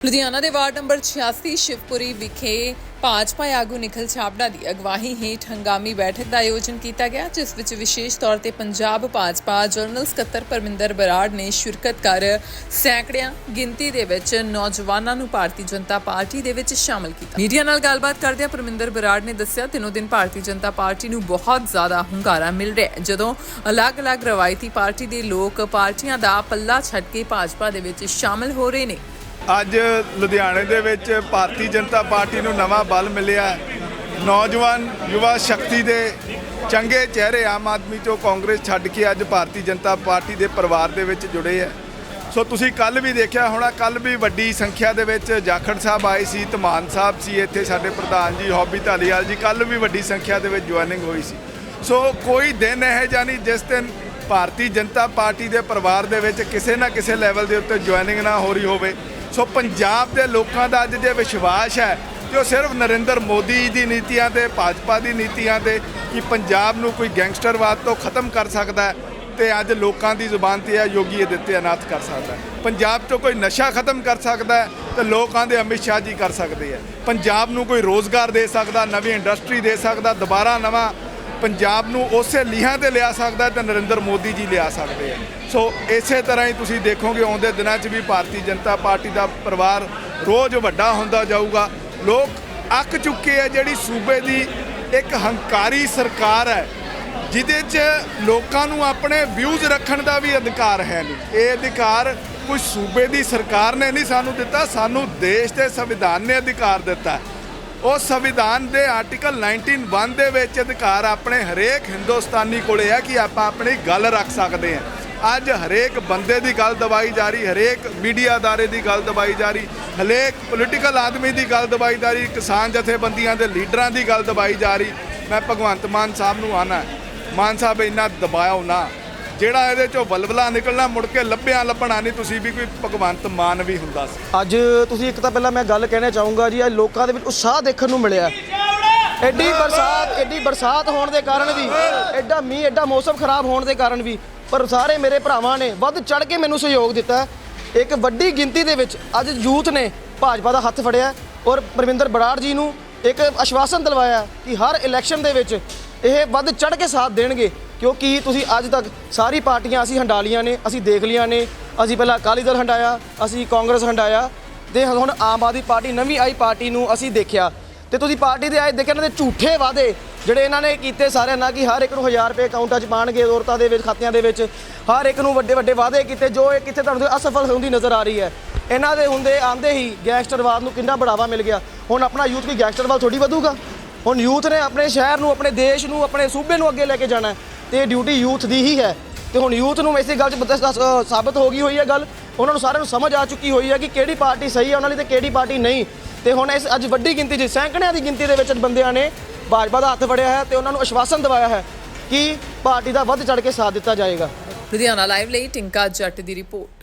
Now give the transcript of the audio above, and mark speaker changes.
Speaker 1: ਲੁਧਿਆਣਾ ਦੇ ward number 86 Shivpuri ਵਿਖੇ ਭਾਜਪਾ ਆਗੂ ਨਿਖਲ ਛਾਬੜਾ ਦੀ ਅਗਵਾਈ ਹੇਠ ਹੰਗਾਮੀ ਬੈਠਕ ਦਾ ਆਯੋਜਨ ਕੀਤਾ ਗਿਆ, ਜਿਸ ਵਿੱਚ ਵਿਸ਼ੇਸ਼ ਤੌਰ ਤੇ ਪੰਜਾਬ ਭਾਜਪਾ ਜਨਰਲ ਸਕੱਤਰ ਪਰਮਿੰਦਰ ਬਰਾੜ ਨੇ ਸ਼ਿਰਕਤ ਕਰ ਸੈਂਕੜਿਆਂ ਗਿਣਤੀ ਦੇ ਵਿੱਚ ਨੌਜਵਾਨਾਂ ਨੂੰ ਭਾਰਤੀ ਜਨਤਾ ਪਾਰਟੀ ਦੇ ਵਿੱਚ ਸ਼ਾਮਲ ਕੀਤਾ। ਮੀਡੀਆ ਨਾਲ ਗੱਲਬਾਤ ਕਰਦਿਆਂ ਪਰਮਿੰਦਰ ਬਰਾੜ ਨੇ ਦੱਸਿਆ, ਦਿਨੋ ਦਿਨ ਭਾਰਤੀ ਜਨਤਾ ਪਾਰਟੀ ਨੂੰ ਬਹੁਤ ਜ਼ਿਆਦਾ ਹੁੰਗਾਰਾ ਮਿਲ ਰਿਹਾ ਹੈ। ਜਦੋਂ ਅਲੱਗ-ਅਲੱਗ ਰਵਾਇਤੀ ਪਾਰਟੀ ਦੇ ਲੋਕ ਪਾਰਟੀਆਂ ਦਾ ਪੱਲਾ ਛੱਡ ਕੇ ਭਾਜਪਾ ਦੇ ਵਿੱਚ ਸ਼ਾਮਲ ਹੋ ਰਹੇ ਨੇ
Speaker 2: ਅੱਜ ਲੁਧਿਆਣੇ ਦੇ ਵਿੱਚ ਭਾਰਤੀ ਜਨਤਾ ਪਾਰਟੀ ਨੂੰ ਨਵਾਂ ਬਲ ਮਿਲਿਆ ਨੌਜਵਾਨ ਯੁਵਾ ਸ਼ਕਤੀ ਦੇ ਚੰਗੇ ਚਿਹਰੇ ਆਮ ਆਦਮੀ 'ਚੋਂ ਕਾਂਗਰਸ ਛੱਡ ਕੇ ਅੱਜ ਭਾਰਤੀ ਜਨਤਾ ਪਾਰਟੀ ਦੇ ਪਰਿਵਾਰ ਦੇ ਵਿੱਚ ਜੁੜੇ ਹੈ। ਸੋ ਤੁਸੀਂ ਕੱਲ ਵੀ ਦੇਖਿਆ ਹੋਣਾ ਕੱਲ ਵੀ ਵੱਡੀ ਸੰਖਿਆ ਦੇ ਵਿੱਚ ਜਾਖੜ ਸਾਹਿਬ ਆਏ ਸੀ, ਧਮਾਨ ਸਾਹਿਬ ਸੀ ਇੱਥੇ ਸਾਡੇ ਪ੍ਰਧਾਨ ਜੀ, ਹੌਬੀ ਧਾਲੀਵਾਲ ਜੀ ਕੱਲ ਵੀ ਵੱਡੀ ਸੰਖਿਆ ਦੇ ਵਿੱਚ ਜੁਆਇਨਿੰਗ ਹੋਈ ਸੀ। ਸੋ ਕੋਈ ਦਿਨ ਇਹ ਜਾਨੀ ਜਿਸ ਦਿਨ ਭਾਰਤੀ ਜਨਤਾ ਪਾਰਟੀ ਦੇ ਪਰਿਵਾਰ ਦੇ ਵਿੱਚ ਕਿਸੇ ਨਾ ਕਿਸੇ ਲੈਵਲ ਦੇ ਉੱਤੇ ਜੁਆਇਨਿੰਗ ਨਾ ਹੋ ਰਹੀ ਹੋਵੇ। ਸੋ ਪੰਜਾਬ ਦੇ ਲੋਕਾਂ ਦਾ ਅੱਜ ਜੇ ਵਿਸ਼ਵਾਸ ਹੈ ਕਿ ਉਹ ਸਿਰਫ ਨਰਿੰਦਰ ਮੋਦੀ ਦੀ ਨੀਤੀਆਂ ਤੇ, ਭਾਜਪਾ ਦੀ ਨੀਤੀਆਂ ਤੇ ਕਿ ਪੰਜਾਬ ਨੂੰ ਕੋਈ ਗੈਂਗਸਟਰਵਾਦ ਤੋਂ ਖਤਮ ਕਰ ਸਕਦਾ ਹੈ ਤੇ ਅੱਜ ਲੋਕਾਂ ਦੀ ਜ਼ੁਬਾਨ ਤੇ ਹੈ ਯੋਗੀ ਅਦਿੱਤਿਆ ਅਨਾਥ ਕਰ ਸਕਦਾ ਪੰਜਾਬ 'ਚੋਂ ਕੋਈ ਨਸ਼ਾ ਖਤਮ ਕਰ ਸਕਦਾ ਹੈ ਤੇ ਲੋਕਾਂ ਦੇ ਅਮਿਤ ਸ਼ਾਹ ਜੀ ਕਰ ਸਕਦੇ ਹੈ। ਪੰਜਾਬ ਨੂੰ ਕੋਈ ਰੋਜ਼ਗਾਰ ਦੇ ਸਕਦਾ, ਨਵੀਂ ਇੰਡਸਟਰੀ ਦੇ ਸਕਦਾ, ਦੁਬਾਰਾ ਨਵਾਂ ਪੰਜਾਬ ਨੂੰ ਉਸੇ ਲੀਹਾਂ ਤੇ ਲਿਆ ਸਕਦਾ ਹੈ ਨਰਿੰਦਰ ਮੋਦੀ ਜੀ ਲਿਆ ਸਕਦੇ ਆ। ਸੋ ਇਸੇ ਤਰ੍ਹਾਂ ਹੀ ਤੁਸੀਂ ਦੇਖੋਗੇ ਆਉਂਦੇ ਦਿਨਾਂ 'ਚ ਵੀ ਭਾਰਤੀ ਜਨਤਾ ਪਾਰਟੀ ਦਾ ਪਰਿਵਾਰ ਰੋਜ਼ ਵੱਡਾ ਹੁੰਦਾ ਜਾਊਗਾ। ਲੋਕ ਅੱਕ ਚੁੱਕੇ ਆ ਜਿਹੜੀ ਸੂਬੇ ਦੀ ਇੱਕ ਹੰਕਾਰੀ ਸਰਕਾਰ ਹੈ, ਜਿਹਦੇ 'ਚ ਲੋਕਾਂ ਨੂੰ ਆਪਣੇ ਵਿਊਜ਼ ਰੱਖਣ ਦਾ ਵੀ ਅਧਿਕਾਰ ਹੈ ਨਹੀਂ। ਇਹ ਅਧਿਕਾਰ ਕੋਈ ਸੂਬੇ ਦੀ ਸਰਕਾਰ ਨੇ ਨਹੀਂ ਸਾਨੂੰ ਦਿੱਤਾ, ਸਾਨੂੰ ਦੇਸ਼ ਦੇ ਸੰਵਿਧਾਨ ਨੇ ਅਧਿਕਾਰ ਦਿੱਤਾ। ਉਹ ਸੰਵਿਧਾਨ ਦੇ ਆਰਟੀਕਲ 191 ਦੇ ਵਿੱਚ ਅਧਿਕਾਰ ਆਪਣੇ ਹਰੇਕ ਹਿੰਦੁਸਤਾਨੀ ਕੋਲੇ ਹੈ ਕਿ ਆਪਾਂ ਆਪਣੀ ਗੱਲ ਰੱਖ ਸਕਦੇ ਹਾਂ। ਅੱਜ ਹਰੇਕ ਬੰਦੇ ਦੀ ਗੱਲ ਦਬਾਈ ਜਾ ਰਹੀ, ਹਰੇਕ ਮੀਡੀਆ ਅਦਾਰੇ ਦੀ ਗੱਲ ਦਬਾਈ ਜਾ ਰਹੀ, ਹਰੇਕ ਪੋਲੀਟੀਕਲ ਆਦਮੀ ਦੀ ਗੱਲ ਦਬਾਈ ਜਾ ਰਹੀ, ਕਿਸਾਨ ਜਥੇਬੰਦੀਆਂ ਦੇ ਲੀਡਰਾਂ ਦੀ ਗੱਲ ਦਬਾਈ ਜਾ ਰਹੀ। ਮੈਂ ਭਗਵੰਤ ਮਾਨ ਸਾਹਿਬ ਨੂੰ ਆਣਾ ਮਾਨ ਸਾਹਿਬ ਇੰਨਾ ਦਬਾਇਓ ਨਾ। ਜਿਹੜਾ ਇਹਦੇ ਚੋਂ ਬਲਬਲਾ ਨਿਕਲਣਾ, ਮੁੜ ਕੇ ਲੱਭਿਆ ਲੱਭਣਾ ਨਹੀਂ, ਤੁਸੀਂ ਵੀ ਕੋਈ ਭਗਵੰਤ ਮਾਨ ਵੀ ਹੁੰਦਾ ਸੀ।
Speaker 3: ਅੱਜ ਤੁਸੀਂ ਇੱਕ ਤਾਂ ਪਹਿਲਾਂ ਮੈਂ ਗੱਲ ਕਹਿਣਾ ਚਾਹੂੰਗਾ ਜੀ ਅੱਜ ਲੋਕਾਂ ਦੇ ਵਿੱਚ ਉਤਸ਼ਾਹ ਦੇਖਣ ਨੂੰ ਮਿਲਿਆ। ਐਡੀ ਬਰਸਾਤ ਐਡੀ ਬਰਸਾਤ ਹੋਣ ਦੇ ਕਾਰਨ ਵੀ, ਐਡਾ ਮੀਂਹ, ਐਡਾ ਮੌਸਮ ਖਰਾਬ ਹੋਣ ਦੇ ਕਾਰਨ ਵੀ, ਪਰ ਸਾਰੇ ਮੇਰੇ ਭਰਾਵਾਂ ਨੇ ਵੱਧ ਚੜ ਕੇ ਮੈਨੂੰ ਸਹਿਯੋਗ ਦਿੱਤਾ। ਇੱਕ ਵੱਡੀ ਗਿਣਤੀ ਦੇ ਵਿੱਚ ਅੱਜ ਯੂਥ ਨੇ ਭਾਜਪਾ ਦਾ ਹੱਥ ਫੜਿਆ ਔਰ ਪਰਮਿੰਦਰ ਬਰਾੜ ਜੀ ਨੂੰ ਇੱਕ ਆਸ਼ਵਾਸਨ ਦਿਲਵਾਇਆ ਕਿ ਹਰ ਇਲੈਕਸ਼ਨ ਦੇ ਵਿੱਚ ਇਹ ਵੱਧ ਚੜ ਕੇ ਸਾਥ ਦੇਣਗੇ, ਕਿਉਂਕਿ ਤੁਸੀਂ ਅੱਜ ਤੱਕ ਸਾਰੀ ਪਾਰਟੀਆਂ ਅਸੀਂ ਹੰਡਾਲੀਆਂ ਨੇ, ਅਸੀਂ ਦੇਖ ਲੀਆਂ ਨੇ। ਅਸੀਂ ਪਹਿਲਾਂ ਅਕਾਲੀ ਦਲ ਹੰਡਾਇਆ, ਅਸੀਂ ਕਾਂਗਰਸ ਹੰਡਾਇਆ। ਤੇ ਹੁਣ ਆਮ ਆਦਮੀ ਪਾਰਟੀ, ਨਵੀਂ ਆਈ ਪਾਰਟੀ ਨੂੰ ਅਸੀਂ ਦੇਖਿਆ। ਤੇ ਤੁਸੀਂ ਪਾਰਟੀ ਦੇ ਆਏ ਦੇਖਿਆ ਇਹਨਾਂ ਦੇ ਝੂਠੇ ਵਾਅਦੇ, ਜਿਹੜੇ ਇਹਨਾਂ ਨੇ ਕੀਤੇ ਸਾਰਿਆਂ ਨਾਲ ਕਿ ਹਰ ਇੱਕ ਨੂੰ 1000 ਰੁਪਏ ਅਕਾਊਂਟਾਂ 'ਚ ਪਾਣਗੇ, ਔਰਤਾਂ ਦੇ ਵਿੱਚ, ਖਾਤਿਆਂ ਦੇ ਵਿੱਚ। ਹਰ ਇੱਕ ਨੂੰ ਵੱਡੇ ਵੱਡੇ ਵਾਅਦੇ ਕੀਤੇ, ਜੋ ਇਹ ਕਿੱਥੇ ਤੁਹਾਨੂੰ ਅਸਫਲ ਹੁੰਦੀ ਨਜ਼ਰ ਆ ਰਹੀ ਹੈ। ਇਹਨਾਂ ਦੇ ਹੁੰਦੇ ਆਂਦੇ ਹੀ ਗੈਂਗਸਟਰਵਾਦ ਨੂੰ ਕਿੰਨਾ ਬੜਾਵਾ ਮਿਲ ਗਿਆ। ਹੁਣ ਆਪਣਾ ਯੂਥ ਵੀ ਗੈਂਗਸਟਰਵਾਦ ਥੋੜੀ ਵਧੂਗਾ? ਹੁਣ ਯੂਥ ਨੇ ਆਪਣੇ ਸ਼ਹਿਰ ਨੂੰ, ਆਪਣੇ ਦੇਸ਼ ਨੂੰ, ਆਪਣੇ ਸੂਬੇ ਨੂੰ ਅੱਗੇ ਲੈ ਕੇ ਜਾਣਾ ਹੈ ਤੇ ਇਹ ਡਿਊਟੀ ਯੂਥ ਦੀ ਹੀ ਹੈ। ਤੇ ਹੁਣ ਯੂਥ ਨੂੰ ਇਸੇ ਗੱਲ 'ਚ ਸਾਬਤ ਹੋ ਗਈ ਹੋਈ ਹੈ ਗੱਲ। ਉਹਨਾਂ ਨੂੰ ਸਾਰਿਆਂ ਨੂੰ ਸਮਝ ਆ ਚੁੱਕੀ ਹੋਈ ਹੈ ਕਿ ਕਿਹੜੀ ਪਾਰਟੀ ਸਹੀ ਹੈ ਉਹਨਾਂ ਲਈ ਤੇ ਕਿਹੜੀ ਪਾਰਟੀ ਨਹੀਂ। ਤੇ ਹੁਣ ਇਸ ਅੱਜ ਵੱਡੀ ਗਿਣਤੀ 'ਚ, ਸੈਂਕੜਿਆਂ ਦੀ ਗਿਣਤੀ ਦੇ ਵਿੱਚ ਬੰਦਿਆਂ ਨੇ ਭਾਜਪਾ ਦਾ ਹੱਥ ਫੜਿਆ ਹੈ ਤੇ ਉਹਨਾਂ ਨੂੰ ਆਸ਼ਵਾਸਨ ਦਿਵਾਇਆ ਹੈ ਕਿ ਪਾਰਟੀ ਦਾ ਵੱਧ ਚੜ ਕੇ ਸਾਥ ਦਿੱਤਾ ਜਾਏਗਾ।
Speaker 1: ਲੁਧਿਆਣਾ ਲਾਈਵ ਲਈ ਟਿੰਕਾ ਜੱਟ ਦੀ ਰਿਪੋਰਟ।